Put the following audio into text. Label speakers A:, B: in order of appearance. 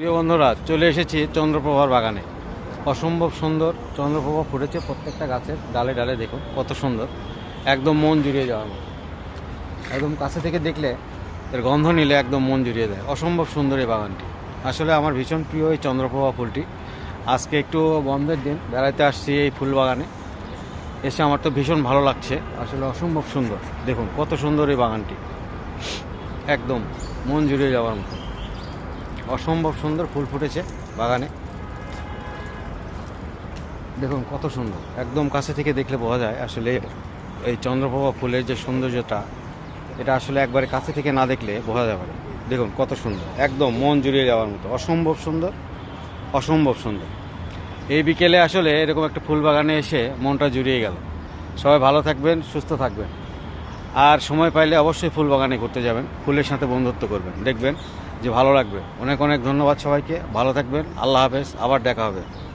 A: প্রিয় বন্ধুরা, চলে এসেছি চন্দ্রপ্রভার বাগানে। অসম্ভব সুন্দর চন্দ্রপ্রভা ফুটেছে প্রত্যেকটা গাছের ডালে ডালে দেখুন, কত সুন্দর। একদম মন জুড়িয়ে যাওয়ার মতো। একদম কাছে থেকে দেখলে এর গন্ধ নিলে একদম মন জুড়িয়ে দেয়। অসম্ভব সুন্দর এই বাগানটি। আসলে আমার ভীষণ প্রিয় এই চন্দ্রপ্রভা ফুলটি। আজকে একটু বন্ধের দিন বেড়াতে আসছি এই ফুল বাগানে। এসে আমার তো ভীষণ ভালো লাগছে। আসলে অসম্ভব সুন্দর। দেখুন, কত সুন্দর এই বাগানটি। একদম মন জুড়িয়ে যাওয়ার মতো। অসম্ভব সুন্দর ফুল ফুটেছে বাগানে। দেখুন কত সুন্দর। একদম কাছে থেকে দেখলে বোঝা যায় আসলে এই চন্দ্রপ্রভা ফুলের যে সৌন্দর্যটা, এটা আসলে একবারে কাছে থেকে না দেখলে বোঝা যাবে না। দেখুন কত সুন্দর। একদম মন জুড়িয়ে যাওয়ার মতো। অসম্ভব সুন্দর অসম্ভব সুন্দর। এই বিকেলে আসলে এরকম একটা ফুল বাগানে এসে মনটা জুড়িয়ে গেল। সবাই ভালো থাকবেন, সুস্থ থাকবেন। আর সময় পাইলে অবশ্যই ফুল বাগানে ঘুরতে যাবেন। ফুলের সাথে বন্ধুত্ব করবেন। দেখবেন যে ভালো লাগবে। অনেক অনেক ধন্যবাদ সবাইকে। ভালো থাকবেন। আল্লাহ হাফেজ। আবার দেখা হবে।